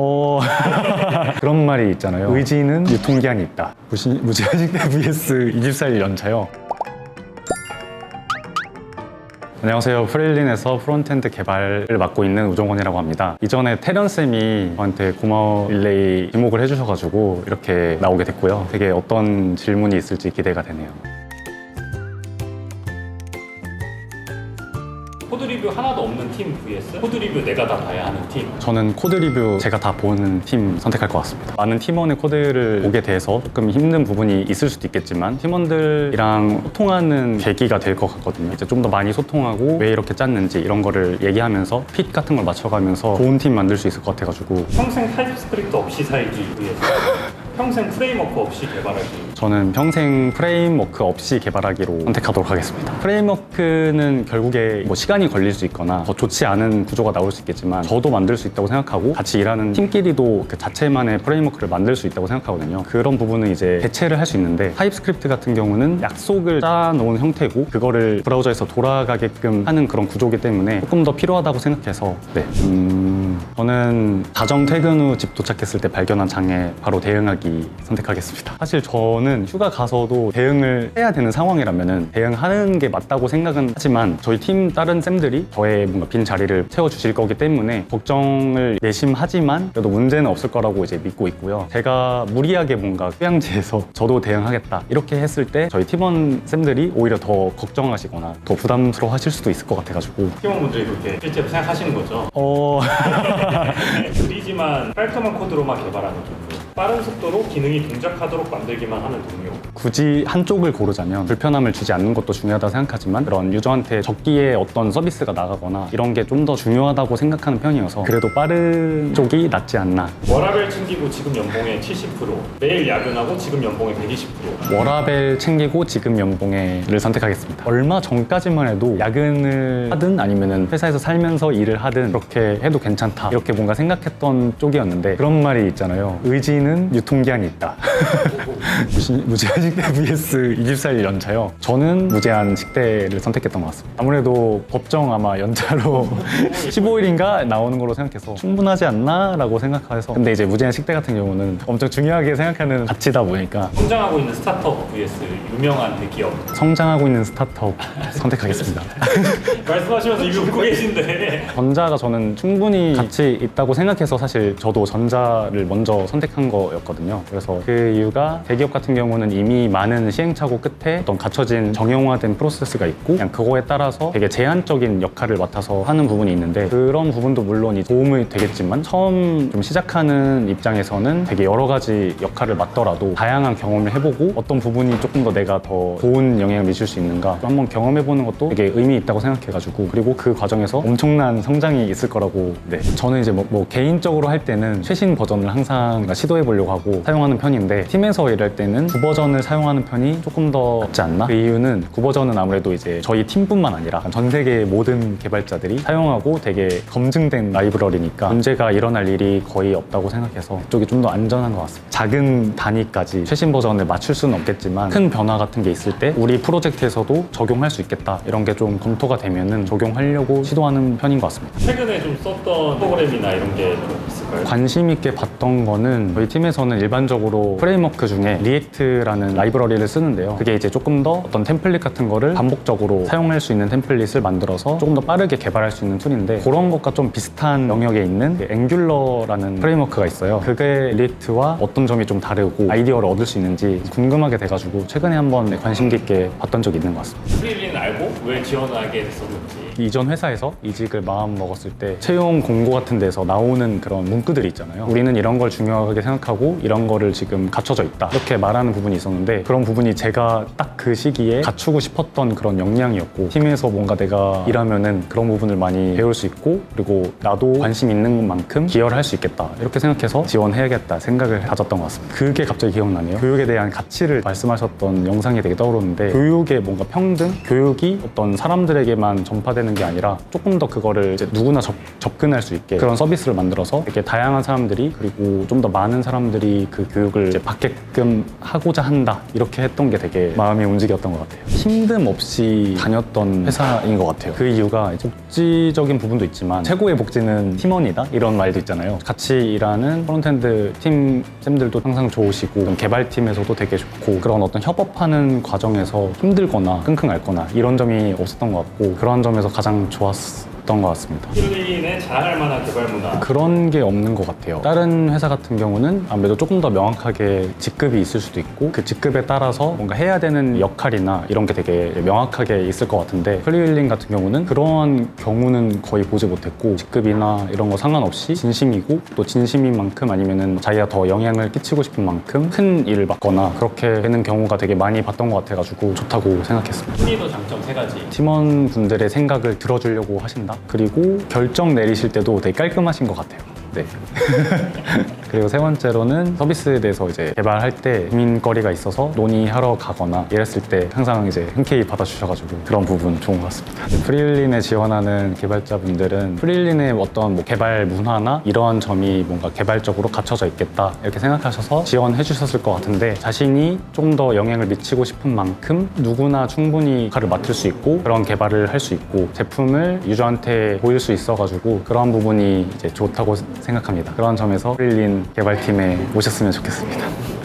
어 그런 말이 있잖아요. 의지는 유통기한이 있다. 무시, 무제한식대 vs 24일 연차요. 안녕하세요. 프레일린에서 프론트엔드 개발을 맡고 있는 우종원이라고 합니다. 이전에 태련쌤이 저한테 고마워 릴레이 지목을 해주셔가지고 이렇게 나오게 됐고요. 되게 어떤 질문이 있을지 기대가 되네요. 코드 리뷰 하나도 없는 팀 vs 코드 리뷰 내가 다 봐야 하는 팀. 저는 코드 리뷰 제가 다 보는 팀 선택할 것 같습니다. 많은 팀원의 코드를 보게 돼서 조금 힘든 부분이 있을 수도 있겠지만 팀원들이랑 소통하는 계기가 될 것 같거든요. 이제 좀 더 많이 소통하고 왜 이렇게 짰는지 이런 거를 얘기하면서 핏 같은 걸 맞춰가면서 좋은 팀 만들 수 있을 것 같아가지고 평생 타입스크립트 없이 살기 vs 평생 프레임워크 없이 개발하기. 저는 평생 프레임워크 없이 개발하기로 선택하도록 하겠습니다. 프레임워크는 결국에 뭐 시간이 걸릴 수 있거나 더 좋지 않은 구조가 나올 수 있겠지만 저도 만들 수 있다고 생각하고 같이 일하는 팀끼리도 그 자체만의 프레임워크를 만들 수 있다고 생각하거든요. 그런 부분은 이제 대체를 할 수 있는데 타입스크립트 같은 경우는 약속을 짜놓은 형태고 그거를 브라우저에서 돌아가게끔 하는 그런 구조기 때문에 조금 더 필요하다고 생각해서 네. 음, 저는 가정 퇴근 후 집 도착했을 때 발견한 장애 바로 대응하기 선택하겠습니다. 사실 저는 휴가 가서도 대응을 해야 되는 상황이라면은 대응하는 게 맞다고 생각은 하지만 저희 팀 다른 쌤들이 저의 뭔가 빈 자리를 채워주실 거기 때문에 걱정을 내심하지만 그래도 문제는 없을 거라고 이제 믿고 있고요. 제가 무리하게 뭔가 휴양지에서 저도 대응하겠다 이렇게 했을 때 저희 팀원 쌤들이 오히려 더 걱정하시거나 더 부담스러워 하실 수도 있을 것 같아가지고 팀원분들이 그렇게 실제로 생각하시는 거죠. 어... 느리지만 깔끔한 코드로만 개발하는 동료. 빠른 속도로 기능이 동작하도록 만들기만 하는 동료. 굳이 한쪽을 고르자면 불편함을 주지 않는 것도 중요하다고 생각하지만 그런 유저한테 적기에 어떤 서비스가 나가거나 이런 게 좀 더 중요하다고 생각하는 편이어서 그래도 빠른 쪽이 낫지 않나 워라벨 챙기고 지금 연봉의 70%, 매일 야근하고 지금 연봉의 120%. 워라벨 챙기고 지금 연봉에를 선택하겠습니다 얼마 전까지만 해도 야근을 하든 아니면 회사에서 살면서 일을 하든 그렇게 해도 괜찮다 이렇게 뭔가 생각했던 쪽이었는데 그런 말이 있잖아요 의지는 유통기한이 있다 무제한 식대 vs 24일 연차요. 저는 무제한 식대를 선택했던 것 같습니다. 아무래도 법정 아마 연차로 15일인가 나오는 걸로 생각해서 충분하지 않나라고 생각해서 근데 이제 무제한 식대 같은 경우는 엄청 중요하게 생각하는 가치다 보니까 성장하고 있는 스타트업 vs 유명한 대기업. 성장하고 있는 스타트업 선택하겠습니다. 말씀하시면서 이미 웃고 계신데. 전자가 저는 충분히 가치 있다고 생각해서 사실 저도 전자를 먼저 선택한 거였거든요. 그래서 그 이유가 대기업 같은 경우는 이미 많은 시행착오 끝에 어떤 갖춰진 정형화된 프로세스가 있고 그냥 그거에 따라서 되게 제한적인 역할을 맡아서 하는 부분이 있는데 그런 부분도 물론 이 도움이 되겠지만 처음 좀 시작하는 입장에서는 되게 여러 가지 역할을 맡더라도 다양한 경험을 해보고 어떤 부분이 조금 더 내가 더 좋은 영향을 미칠 수 있는가 한번 경험해보는 것도 되게 의미 있다고 생각해가지고 그리고 그 과정에서 엄청난 성장이 있을 거라고 네 저는 이제 뭐, 뭐 개인적으로 할 때는 최신 버전을 항상 시도해 보려고 하고 사용하는 편인데 팀에서 일할 때는 구 버전을 사용하는 편이 조금 더 낫지 않나 그 이유는 구 버전은 아무래도 이제 저희 팀뿐만 아니라 전 세계 모든 개발자들이 사용하고 되게 검증된 라이브러리니까 문제가 일어날 일이 거의 없다고 생각해서 그쪽이 좀 더 안전한 것 같습니다 작은 단위까지 최신 버전을 맞출 수는 없겠지만 큰 변화 같은 게 있을 때 우리 프로젝트에서도 적용할 수 있겠다 이런 게 좀 검토가 되면은 적용하려고 시도하는 편인 것 같습니다. 최근에 좀 썼던 프로그램이나 이런 게 좀 있을까요? 관심 있게 봤던 거는 저희 팀에서는 일반적으로 프레임워크 중에 리액트라는 라이브러리를 쓰는데요. 그게 이제 조금 더 어떤 템플릿 같은 거를 반복적으로 사용할 수 있는 템플릿을 만들어서 조금 더 빠르게 개발할 수 있는 툴인데 그런 것과 좀 비슷한 영역에 있는 그 앵귤러라는 프레임워크가 있어요. 그게 리액트와 어떤 점이 좀 다르고 아이디어를 얻을 수 있는지 궁금하게 돼가지고 최근에 한번 관심 깊게 봤던 적이 있는 것 같습니다. 프리린 알고 왜 지원하게 됐었는지. 이전 회사에서 이직을 마음 먹었을 때 채용 공고 같은 데서 나오는 그런 문구들이 있잖아요. 우리는 이런 걸 중요하게 생각 하고 이런 거를 지금 갖춰져 있다. 이렇게 말하는 부분이 있었는데 그런 부분이 제가 딱 그 시기에 갖추고 싶었던 그런 역량이었고 팀에서 뭔가 내가 일하면은 그런 부분을 많이 배울 수 있고 그리고 나도 관심 있는 만큼 기여를 할 수 있겠다. 이렇게 생각해서 지원해야겠다 생각을 가졌던 것 같습니다. 그게 갑자기 기억나네요. 교육에 대한 가치를 말씀하셨던 영상이 되게 떠오르는데 교육의 뭔가 평등, 교육이 어떤 사람들에게만 전파되는 게 아니라 조금 더 그거를 누구나 접, 접근할 수 있게 그런 서비스를 만들어서 이렇게 다양한 사람들이 그리고 좀 더 많은 사람들이 그 교육을 이제 받게끔 하고자 한다 이렇게 했던 게 되게 마음이 움직였던 것 같아요. 힘듦 없이 다녔던 회사인 것 같아요. 그 이유가 복지적인 부분도 있지만 최고의 복지는 팀원이다 이런 말도 있잖아요. 같이 일하는 프론트엔드 팀 쌤들도 항상 좋으시고 좀 개발팀에서도 되게 좋고 그런 어떤 협업하는 과정에서 힘들거나 끙끙 앓거나 이런 점이 없었던 것 같고 그런 점에서 가장 좋았 던 것 같습니다. 필린의 자랑할 만한 개발 문화. 그런 게 없는 것 같아요. 다른 회사 같은 경우는 아무래도 조금 더 명확하게 직급이 있을 수도 있고 그 직급에 따라서 뭔가 해야 되는 역할이나 이런 게 되게 명확하게 있을 것 같은데 프리윌링 같은 경우는 그러한 경우는 거의 보지 못했고 직급이나 이런 거 상관없이 진심이고 또 진심인 만큼 아니면은 자기가 더 영향을 끼치고 싶은 만큼 큰 일을 받거나 그렇게 되는 경우가 되게 많이 봤던 것 같아가지고 좋다고 생각했습니다. 순위도 장점 세 가지. 팀원분들의 생각을 들어주려고 하신다. 그리고 결정 내리실 때도 되게 깔끔하신 것 같아요. 네. 그리고 세 번째로는 서비스에 대해서 이제 개발할 때 고민거리가 있어서 논의하러 가거나 이랬을 때 항상 이제 흔쾌히 받아주셔가지고 그런 부분 좋은 것 같습니다. 프리윌린에 지원하는 개발자분들은 프리윌린의 어떤 뭐 개발 문화나 이러한 점이 뭔가 개발적으로 갖춰져 있겠다 이렇게 생각하셔서 지원해 주셨을 것 같은데 자신이 좀 더 영향을 미치고 싶은 만큼 누구나 충분히 역할을 맡을 수 있고 그런 개발을 할 수 있고 제품을 유저한테 보일 수 있어가지고 그런 부분이 이제 좋다고 생각합니다. 그런 점에서 프릴린 개발팀에 오셨으면 좋겠습니다.